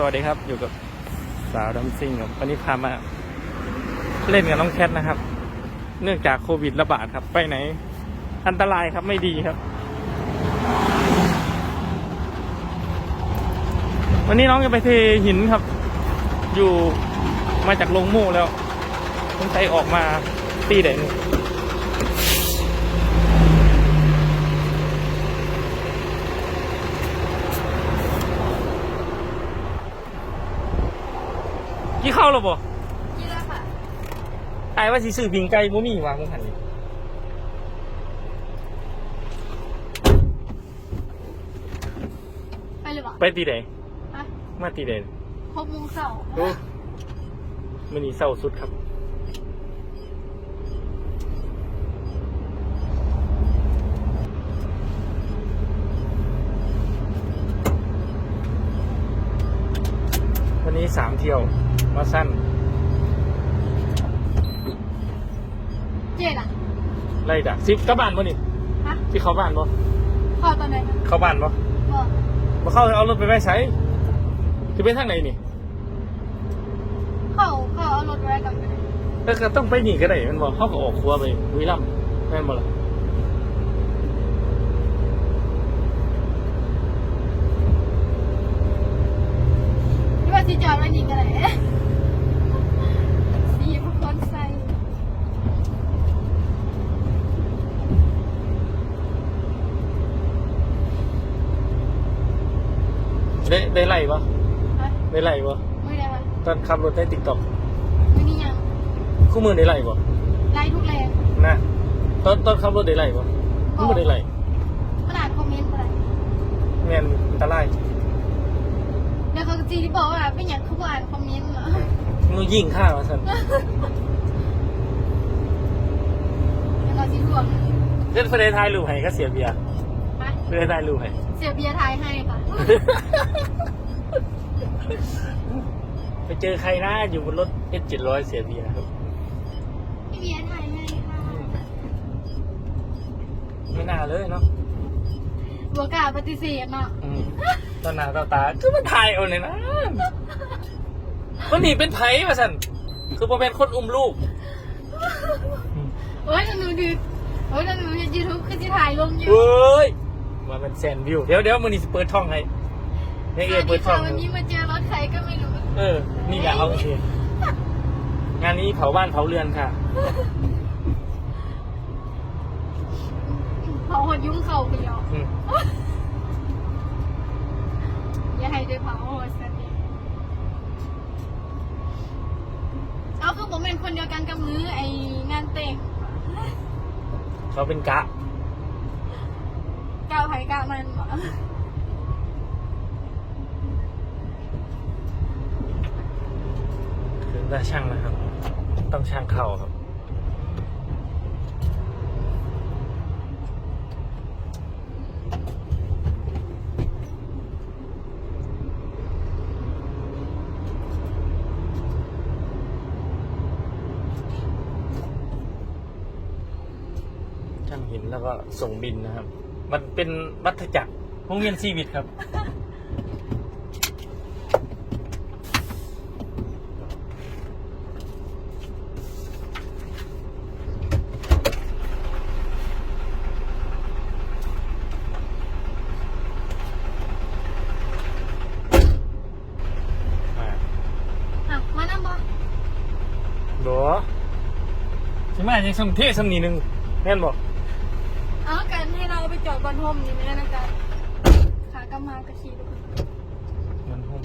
สวัสดีครับ อยู่กับสาวดัมซิ่งครับวันนี้พามาเล่นกับน้องแคทนะครับ เนื่องจากโควิดระบาดครับ ไปไหน อันตรายครับไม่ดีครับ วันนี้น้องจะไปเทหินครับ อยู่มาจากลงโม่แล้วต้องใช้ออกมาตีเด่น กี่เข้าแล้วบ่กินแล้วค่ะตายว่าสิซื้อปิงไก่บ่มีวางมึงหันนี่ไปเลยบอกไปตีเด่นฮะมาตีเด่นหกโมงเช้าโอ้มันนี่เศร้าสุดครับวันนี้สามเที่ยว มาสั้นเจ๊ล่ะไล่ดักซิกลับบ้านบ่นี่ฮะที่เขาบ้านบ่เข้าตอนไหนคะเข้าบ้านบ่บอกบ่เข้าเอารถไปไว้ใช้จะไปทางไหนนี่เข้าเข้าเอารถอะไรกลับไปเลยก็ก็ต้องไปนี่ก็ได้แมันบ่เขาก็ออกครัวไปวิลัมย์แม่นบ่ล่ะที่ว่าที่จอดไว้นี่ก็ได้สีพวกคนใส่ ได้ได้ไล่บ่ฮะได้ไล่บ่ไม่ได้ค่ะตอนขับรถใน TikTok ไม่นี่ยังคู่มือได้ไล่บ่ไล่ทุกแรงนะตอนตอนขับรถได้ไล่บ่มันบ่ได้ไล่ขนาดคอมเมนต์อะไรแม่นอันตรายแล้วเขาจีที่บอกว่าเป็นอย่างเขาอ่านคอมเมนต์เหรอมึงยิงข้าว่าซั่นแล้วก็จีรวมเล่นเฟรนไทายรูปให้ก็เสียเบียร์ ไปเฟรนไทายรูปให้เสียเบียร์ไทยให้ค่ะ ไปเจอใครนะอยู่บนรถ S700 เสียเบียร์ครับ พี่เบียร์ไทยให้ค่ะไม่น่าเลยเนาะบัวกล้าปฏิเสธเนาะอืมตอนหน้าต่อตาคือมันถ่ายเอาเนี่ยนะคนนี้เป็นไผ่มาสันคือพอเป็นคนอุ้มลูก โอ้ยหนูดูโอ้ยหนูดูยูทูบคือจะถ่ายลงอยู่ เฮ้ย มาเป็นแซนวิว เดี๋ยวเดี๋ยวมือนี้สิเปิดช่องให้เนี่ยเอสวัสเปิดีดช่ค่ะองวันนี้มาเจอรถใครก็ไม่รู้เออ นี่แหละเอาโอเคงานนี้เผาบ้านเผาเรือนค่ะ เผาหดยุ่งเข่าเดียวอืมอย่าให้ได้เผาหดสักทีเอาคือผมเป็นคนเดียวกันกับมือไองานเต่งเขาเป็นกะ ก้าวไผ่ก้ามันได้ช่างนะครับ ต้องช่างเข่าครับ ช่างหินแล้วก็ส่งบินนะครับ มันเป็นวัฏจักรวงเวียนชีวิตครับอ่าอะมานั่งบ่บอใช่ไหมยังสมเทสำนีหนึ่งแม่นบอก เอากันให้เราไปจอด บนโฮมนี่ไหมนะจ๊ะขากำมากระขี่ดูมันห้อง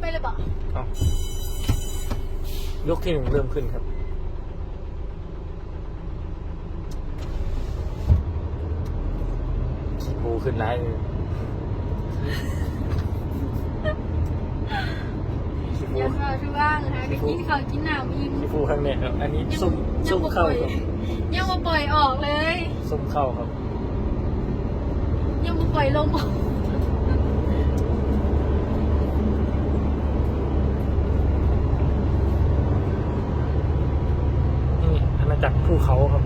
ไปเลยบ่เอ้ายกที่หนึ่งเริ่มขึ้นครับ ขี้ปูขึ้นร้ายเลย ขี้ปูอย่าเข้าช่ว่างนะคะก็กินข้าวกินน้ำอิ่มขี้ปูข้างเนี่ยครับ อันนี้ยังซุ่มยัซุ่งมบ่ปเข้าล่อยครับยังมาปล่อยออกเลยซุ่มเข้าครับ ยังมาปล่อยลมออกนี่อาณาจักรภูเขาครับ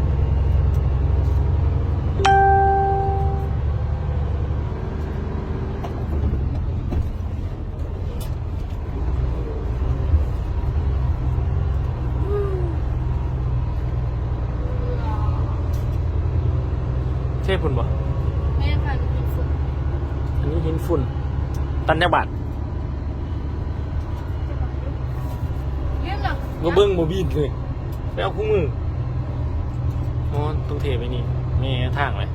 บ่แม่ค่ะมีฝุ่นอันนี้หินฝุ่น ตันยาบาทเรื่องหลังมาเบิ้งโมบินเลยไปเอาคู่มืออ๋อต้องเทไปนี่นี่ทางเลย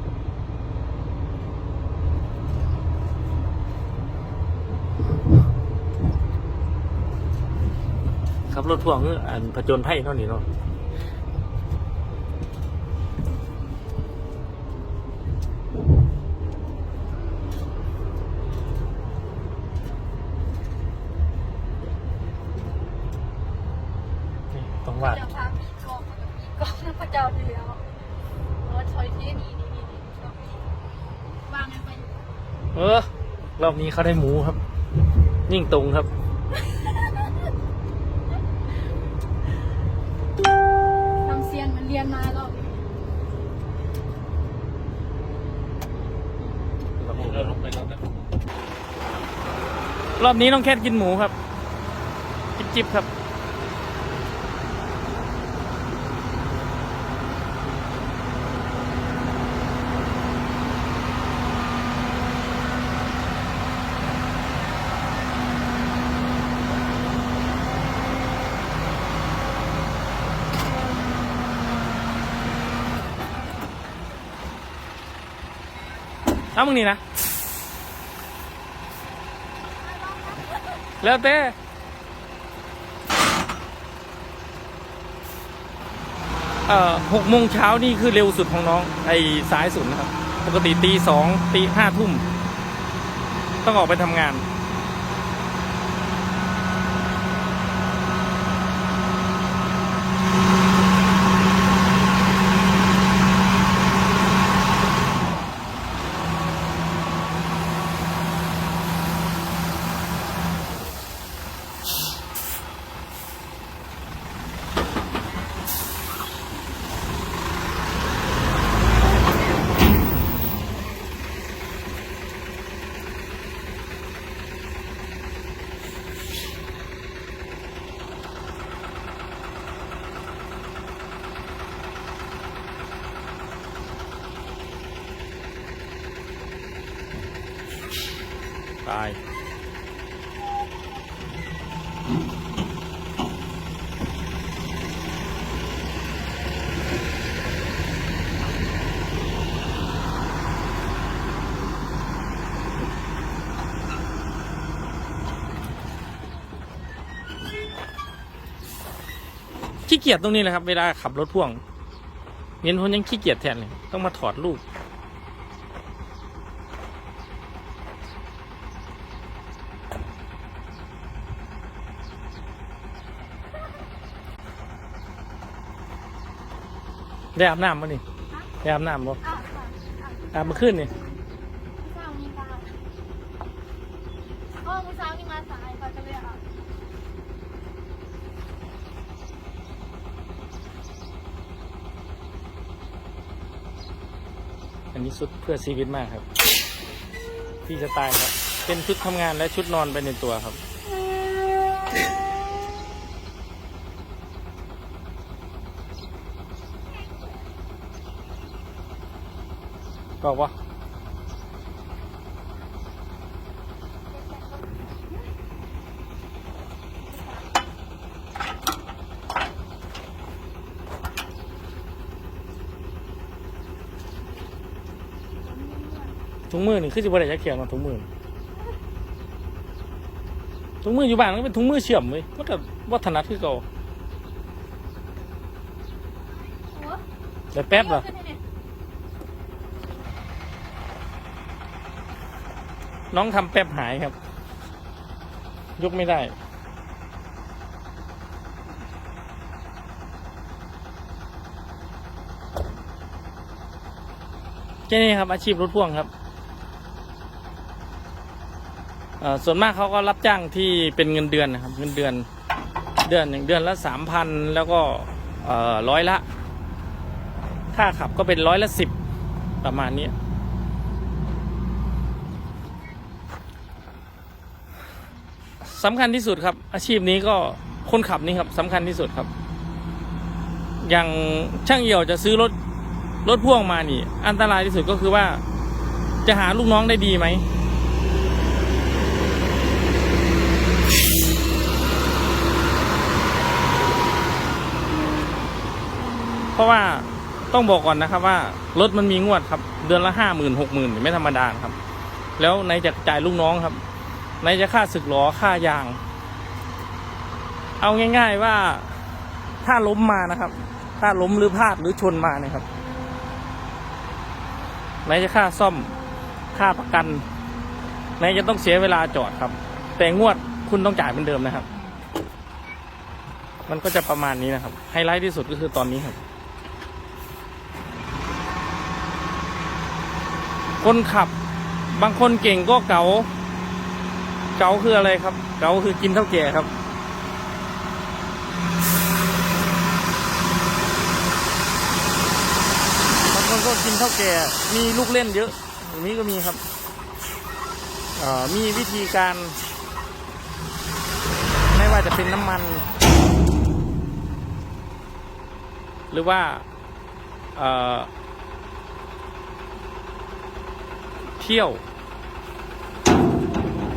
ขับรถพ่วงคืออันผจญภัยเท่านี้เนาะนี่ต้องวาด จะพามีกองมีกองพระเจ้าเดียวรถชอยที่นี่นี่นี่นี่วางกันไป เออ ร อบนี้เขาได้หมูครับ ยิ่งตรงครับ ทำเซียนมันเรียนมาแล้วรอบนี้น้องแคทกินหมูครับ จิบจิบครับ เอามึงนี่นะแล้วเต้เอ่อหกโมงเช้านี่คือเร็วสุดของน้องไอ้สายสุดนะครับ ปกติตีสองตีห้าทุ่ม ต้องออกไปทำงาน เกียจตรงนี้เลยครับ เวลาขับรถพ่วงเห็นคนยังขี้เกียจแทนเลยต้องมาถอดลูกได้อาบน้ำมั้นี่ได้อาบน้ำบ่อะค่ะอะอาบมาขึ้นนี่ เช้านี้มาโอ้มื้อเช้านี่มาสายไปก็เลยอะ อันนี้ ชุดเพื่อชีวิตมากครับ พี่จะตายครับ เป็นชุดทำงานและชุดนอนไปในตัวครับ บอกว่า ถุงมือนี่คือจะบริจาคเขียนมาถุงมือถุงมืออยู่บ้านก็เป็นถุงมือเชื่อมเว้ยมันก็วัฒนธรรมคือเก่าแต่แป๊บเหรอน้องทำแป๊บหายครับ ยกไม่ได้แค่นี้ครับ อาชีพรถพ่วงครับเอ่อ ส่วนมากเขาก็รับจ้างที่เป็นเงินเดือนนะครับเงินเดือนเดือนหนึ่งเดือนละสามพันแล้วก็ร้อยละ ค่าขับก็เป็นร้อยละสิบประมาณนี้สำคัญที่สุดครับ อาชีพนี้ก็คนขับนี่ครับสำคัญที่สุดครับ อย่างช่างเหี่ยวจะซื้อรถรถพ่วงมานี่ อันตรายที่สุดก็คือว่าจะหาลูกน้องได้ดีไหม ราะว่าต้องบอกก่อนนะครับว่ารถมันมีงวดครับ เดือนละห้าหมื่นหกหมื่นไม่ธรรมดาครับ แล้วไหนจะจ่ายลูกน้องครับไหนจะค่าสึกหรอค่ายาง เอาง่าย ๆว่าถ้าล้มมานะครับ ถ้าล้มหรือพลาดหรือชนมาเนี่ยครับไหนจะค่าซ่อมค่าประกันไหนจะต้องเสียเวลาจอดครับ แต่งวดคุณต้องจ่ายเป็นเดิมนะครับ มันก็จะประมาณนี้นะครับ ไฮไลท์ที่สุดก็คือตอนนี้ครับ คนขับบางคนเก่งก็เก๋า เก๋าคืออะไรครับ เก๋าคือกินเท่าแก่ครับ บางคนก็กินเท่าแก่ มีลูกเล่นเยอะอย่างนี้ก็มีครับมีวิธีการ ไม่ว่าจะเป็นน้ำมัน หรือว่าเอ่อเที่ยว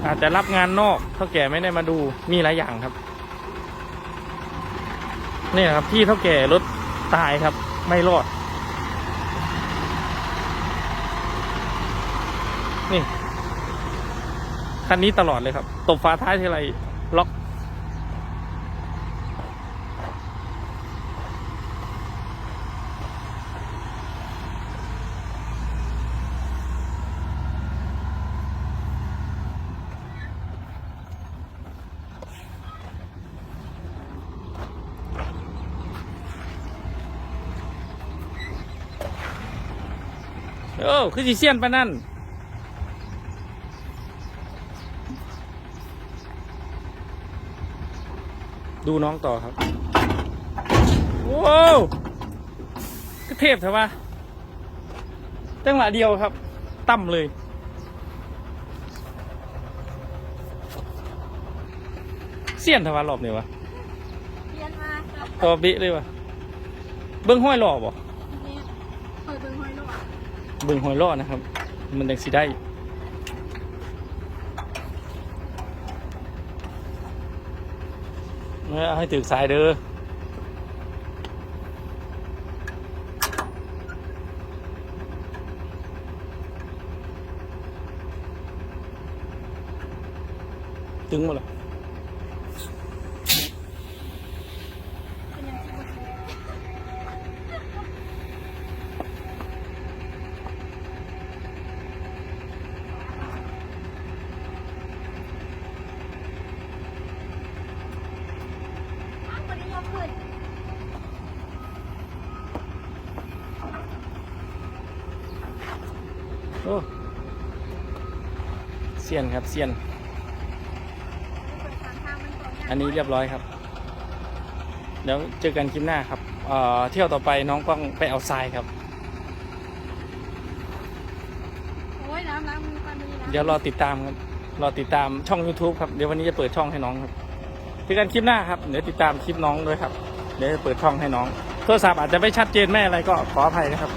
อาจจะรับงานนอกเท่าแก่ไม่ได้มาดูมีหลายอย่างครับนี่ครับที่เท่าแก่รถตายครับ ไม่รอด นี่คันนี้ตลอดเลยครับ ตบฟ้าท้ายทีไรล็อก โอ้คือจีเซียนปะนั่นดูน้องต่อครับว้าวก็เทพเถอะวะจังหวะเดียวครับตั้มเลย เสี้ยนเถอะวะรอบนี้วะเรียนมาครับตัวเบิเลยวะเบิ้งห้อยหล่อบ่ นี่เคยเบิ่งห้อยโลก เบิ้งหอยล่อนะครับ มันยังสิได้เอาให้ถึกสายเด้อตึงหมดเลย เป็นยังที่บ่ถูกอ้าววันนี้ยกขึ้น โอ้เซียนครับเซียนเปิดทางทางมันก่อนอันนี้เรียบร้อยครับเดี๋ยวเจอกันคลิปหน้าครับเอ่อเที่ยวต่อไปน้องต้องไปเอาทรายครับ โอ้ยน้ำล้างมือกันดีนะเดี๋ยวรอติดตามครับ รอติดตามช่อง YouTube ครับ เดี๋ยววันนี้จะเปิดช่องให้น้องครับเจอกันคลิปหน้าครับ เดี๋ยวติดตามคลิปน้องด้วยครับ เดี๋ยวจะเปิดช่องให้น้อง โทรศัพท์อาจจะไม่ชัดเจนไม่อะไรก็ขออภัยนะครับ